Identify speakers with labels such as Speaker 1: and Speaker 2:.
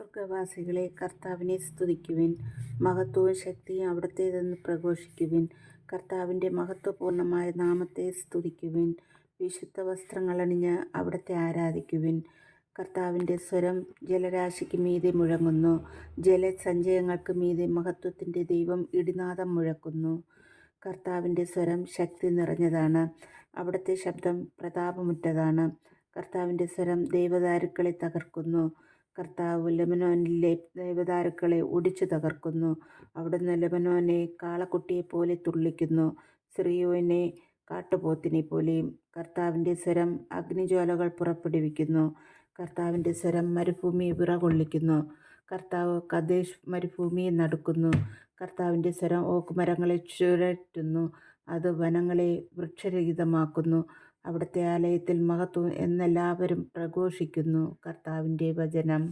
Speaker 1: സ്വർഗവാസികളെ കർത്താവിനെ സ്തുതിക്കുവിൻ. മഹത്വവും ശക്തിയും അവിടത്തേതെന്ന് പ്രഘോഷിക്കുവിൻ. കർത്താവിന്റെ മഹത്വപൂർണമായ നാമത്തെ സ്തുതിക്കുവിൻ. വിശുദ്ധ വസ്ത്രങ്ങൾ അണിഞ്ഞ് അവിടുത്തെ ആരാധിക്കുവിൻ. കർത്താവിന്റെ സ്വരം ജലരാശിക്ക് മീതെ മുഴങ്ങുന്നു. ജലസഞ്ചയങ്ങൾക്ക് മീതെ മഹത്വത്തിന്റെ ദൈവം ഇടിനാദം മുഴക്കുന്നു. കർത്താവിന്റെ സ്വരം ശക്തി നിറഞ്ഞതാണ്. അവിടുത്തെ ശബ്ദം പ്രതാപമുറ്റതാണ്. കർത്താവിന്റെ സ്വരം ദേവദാരുക്കളെ തകർക്കുന്നു. കർത്താവ് ലെബനോനിലെ ദേവദാരുക്കളെ ഒടിച്ചു തകർക്കുന്നു. അവിടുന്ന് ലെബനോനെ കാളക്കുട്ടിയെപ്പോലെ തുള്ളിക്കുന്നു. സിറിയോനെ കാട്ടുപോത്തിനെ പോലെയും കർത്താവിന്റെ സ്വരം അഗ്നിജ്വാലകൾ പുറപ്പെടുവിക്കുന്നു. കർത്താവിന്റെ സ്വരം മരുഭൂമി വിറകൊള്ളിക്കുന്നു. കർത്താവ് കദേശ് മരുഭൂമിയെ നടക്കുന്നു. കർത്താവിന്റെ സ്വരം ഓക്കുമരങ്ങളെ ചുരറ്റുന്നു. അത് വനങ്ങളെ വൃക്ഷരഹിതമാക്കുന്നു. അവിടുത്തെ ആലയത്തിൽ മഹത്വം എന്നെല്ലാവരും പ്രഘോഷിക്കുന്നു. കർത്താവിന്റെ വചനം.